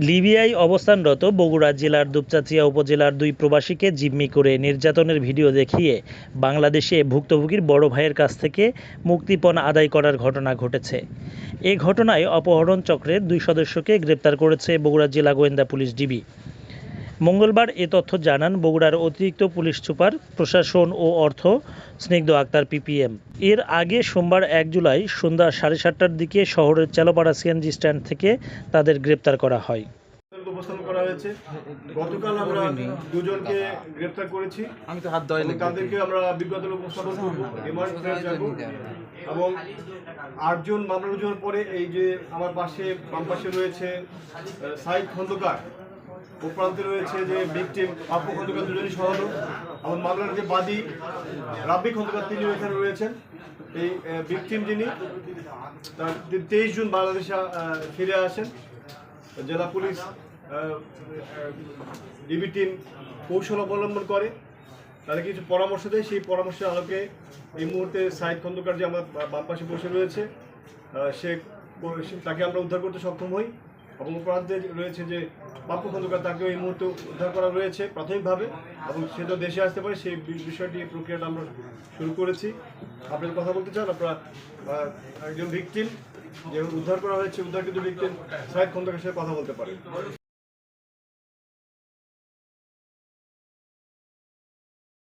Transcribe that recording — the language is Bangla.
লিবিয়ায় অবস্থানরত বগুড়া জেলার দুপচাঁচিয়া উপজেলার দুই প্রবাসীকে জিম্মি করে নির্যাতনের ভিডিও দেখিয়ে বাংলাদেশে ভুক্তভোগীর বড় ভাইয়ের কাছ থেকে মুক্তিপণ আদায় করার ঘটনা ঘটেছে। এ ঘটনায় অপহরণ চক্রের দুই সদস্যকে গ্রেপ্তার করেছে বগুড়া জেলা গোয়েন্দা পুলিশ ডিবি। মঙ্গলবার এ তথ্য জানান বগুড়ার অতিরিক্ত পুলিশ সুপার প্রশাসন ও অর্থ স্নিগ্ধ আক্তার পিপিএম। এর আগে সোমবার এক জুলাই সন্ধ্যা সাড়ে সাতটার দিকে শহরের চালোপাড়া সিএনজি স্ট্যান্ড থেকে তাদের গ্রেপ্তার করা হয়। উপস্থাপন করা হয়েছে। গতকাল আমরা দুজনকে গ্রেপ্তার করেছি। আমি তো হাত ধোয়াই তাদেরকে আমরা বিজ্ঞতন উপস্থাপন করব। রিমান্ড ফেরত যাব। এবং আটজন মামলা রুজুর পরে এই যে আমার পাশে বাম পাশে রয়েছে সাইদ খন্দকার। ও প্রান্তে রয়েছে যে ভিকটিম আপু খন্দকার দুজনই সহযোগ এবং মামলার যে বাদী রাব্বি খন্দকার তিনি এখানে রয়েছেন। এই ভিকটিম যিনি, তার তেইশ জুন বাংলাদেশে ফিরে আসেন। জেলা পুলিশ ডিবি টিম কৌশল অবলম্বন করে। তাদের কিছু পরামর্শ দেয়। সেই পরামর্শের আলোকে এই মুহূর্তে সাইদ খন্দকার যে আমার বাম পাশে বসে রয়েছে সে- তাকে আমরা উদ্ধার করতে সক্ষম হই। প্রান্তে রয়েছে যে বাপ্পু খন্দকার তাকেও এই মুহূর্তে উদ্ধার করা রয়েছে প্রাথমিকভাবে এবং সে তো দেশে আসতে পারে, সেই বিষয়টি, প্রক্রিয়াটা আমরা শুরু করেছি। আপনি কথা বলতে চান, আপনার একজন ভিকটিম যে উদ্ধার করা হয়েছে, উদ্ধারকৃত ভিকটিম, সাহেব খন্দকার সাথে কথা বলতে পারেন।